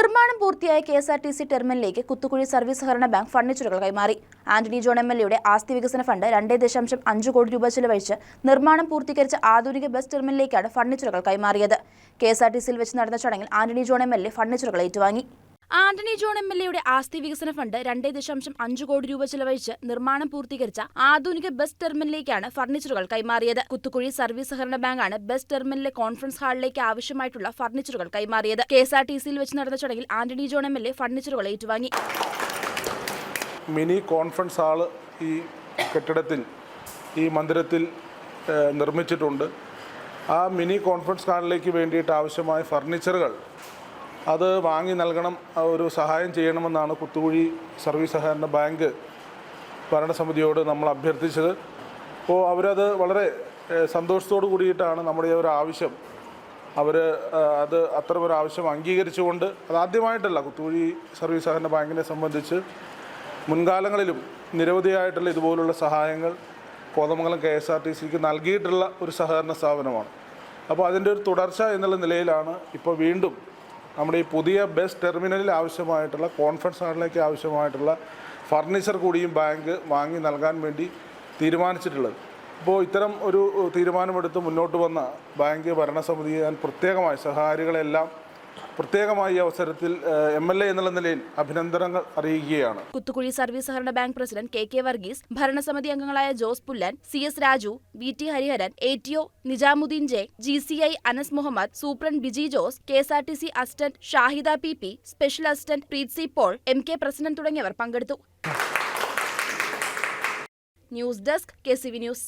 നിർമ്മാണം പൂർത്തിയായ K S R T C ടെർമിനലിലേക്ക് കുത്തുകുഴി സർവീസ് സഹകരണ ബാങ്ക് ഫർണിച്ചറുകൾ കൈമാറി. ആന്റണി ജോൺ എം എൽ എയുടെ ആസ്തി വികസന ഫണ്ട് രണ്ടേ ദശാംശം അഞ്ച് കോടി രൂപ ചെലവഴിച്ച് നിർമ്മാണം പൂർത്തീകരിച്ച ആധുനിക ബസ് ടെർമിനലിലേക്കാണ് ഫർണിച്ചറുകൾ കൈമാറിയത്. കെ എസ് ആർ ടി സിയിൽ വെച്ച് നടന്ന ചടങ്ങിൽ Antony John M L A ഫർണിച്ചറുകൾ ഏറ്റുവാങ്ങി. ആന്റണി ജോൺ എം എൽ എയുടെ ആസ്തി വികസന ഫണ്ട് രണ്ടേ ദശാംശം അഞ്ച് കോടി രൂപ ചെലവഴിച്ച് നിർമ്മാണം പൂർത്തീകരിച്ച ആധുനിക ബസ് ടെർമിനലിലേക്കാണ് ഫർണിച്ചറുകൾ കൈമാറിയത്. കുത്തുക്കുഴി സർവീസ് സഹകരണ ബാങ്കാണ് ബസ് ടെർമിനലിലെ കോൺഫറൻസ് ഹാളിലേക്ക് ആവശ്യമായിട്ടുള്ള ഫർണിച്ചറുകൾ കൈമാറിയത്. കെ എസ് ആർ ടി സിയിൽ വെച്ച് നടന്ന ചടങ്ങിൽ Antony John M L A ഫർണിച്ചറുകൾ ഏറ്റുവാങ്ങി. മിനി കോൺഫറൻസ് ഹാൾ ഈ കെട്ടിടത്തിൽ ഈ മന്ദിരത്തിൽ നിർമ്മിച്ചിട്ടുണ്ട്. ആ മിനി കോൺഫറൻസ് ഹാളിലേക്ക് വേണ്ടിയിട്ട് ആവശ്യമായ ഫർണിച്ചറുകൾ അത് വാങ്ങി നൽകണം ഒരു സഹായം ചെയ്യണമെന്നാണ് കുത്തുകുഴി സർവീസ് സഹകരണ ബാങ്ക് ഭരണസമിതിയോട് നമ്മൾ അഭ്യർത്ഥിച്ചത്. അപ്പോൾ അവരത് വളരെ സന്തോഷത്തോടു കൂടിയിട്ടാണ് നമ്മുടെ ഈ ഒരു ആവശ്യം. അവർ അത് അത്തരം ഒരു ആവശ്യം അംഗീകരിച്ചുകൊണ്ട് അത് ആദ്യമായിട്ടല്ല കുത്തുകുഴി സർവീസ് സഹകരണ ബാങ്കിനെ സംബന്ധിച്ച് മുൻകാലങ്ങളിലും നിരവധിയായിട്ടുള്ള ഇതുപോലുള്ള സഹായങ്ങൾ Kothamangalam K S R T സിക്ക് നൽകിയിട്ടുള്ള ഒരു സഹകരണ സ്ഥാപനമാണ്. അപ്പോൾ അതിന്റെ ഒരു തുടർച്ച എന്നുള്ള നിലയിലാണ് ഇപ്പോൾ വീണ്ടും നമ്മുടെ ഈ പുതിയ ബസ് ടെർമിനലിൽ ആവശ്യമായിട്ടുള്ള കോൺഫറൻസ് ഹാളിലേക്ക് ആവശ്യമായിട്ടുള്ള ഫർണിച്ചർ കൂടിയും ബാങ്ക് വാങ്ങി നൽകാൻ വേണ്ടി തീരുമാനിച്ചിട്ടുള്ളത്. അപ്പോൾ ഇത്തരം ഒരു തീരുമാനമെടുത്ത് മുന്നോട്ട് വന്ന ബാങ്ക് ഭരണസമിതി ഞാൻ പ്രത്യേകമായി സഹകാരികളെല്ലാം പ്രത്യേകമായി അവസരത്തിൽ എം എൽ എ എന്നുള്ള നിലയിൽ അഭിനന്ദനങ്ങൾ അറിയിക്കുകയാണ്. കുത്തുകുഴി സർവീസ് സഹകരണ bank president K K Varghese ഭരണസമിതി അംഗങ്ങളായ Jose Pullan C S Raju V T Hariharan A T O Nijamuddin J G C I Anas Muhammad superintendent Biji Jose K S R T C assistant Shahida P P special assistant Preeth C Paul M K president തുടങ്ങിയവർ പങ്കെടുത്തു. News desk K C V news.